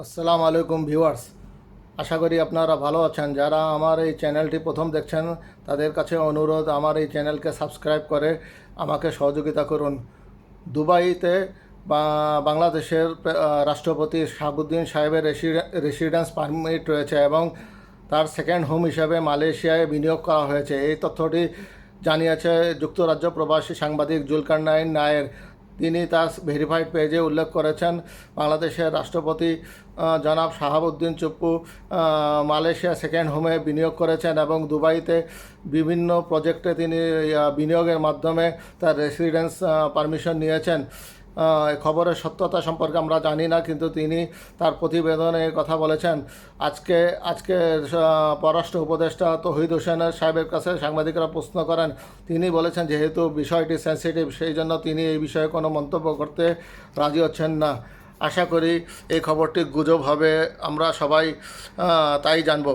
আসসালামু আলাইকুম ভিউয়ার্স। আশা করি আপনারা ভালো আছেন। যারা আমার এই চ্যানেলটি প্রথম দেখছেন, তাদের কাছে অনুরোধ, আমার এই চ্যানেলকে সাবস্ক্রাইব করে আমাকে সহযোগিতা করুন। দুবাইতে বাংলাদেশের রাষ্ট্রপতি শাহাবুদ্দিন সাহেবের রেসিডে- রেসিডেন্স পারমিট রয়েছে এবং তার সেকেন্ড হোম হিসাবে মালয়েশিয়ায় বিনিয়োগ করা হয়েছে। এই তথ্যটি জানিয়েছে যুক্তরাজ্য প্রবাসী সাংবাদিক জুলকারনাইন নায়ের। তিনি তার ভেরিফাইড পেজে উল্লেখ করেছেন, বাংলাদেশের রাষ্ট্রপতি জনাব শাহাবুদ্দিন চুপ্পু মালয়েশিয়া সেকেন্ড হোমে বিনিয়োগ করেছেন এবং দুবাইতে বিভিন্ন প্রজেক্টে তিনি বিনিয়োগের মাধ্যমে তার রেসিডেন্স পারমিশন নিয়েছেন। খবরের সত্যতা সম্পর্কে আমরা জানি না, কিন্তু তিনি তার প্রতিবেদনে কথা বলেছেন। আজকে আজকে পররাষ্ট্র উপদেষ্টা তহিদ হোসেনের সাহেবের কাছে সাংবাদিকরা প্রশ্ন করেন। তিনি বলেছেন, যেহেতু বিষয়টি সেন্সিটিভ সেই জন্য তিনি এই বিষয়ে কোনো মন্তব্য করতে রাজি হচ্ছেন না। আশা করি এই খবরটি গুজব হবে। আমরা সবাই তাই জানব।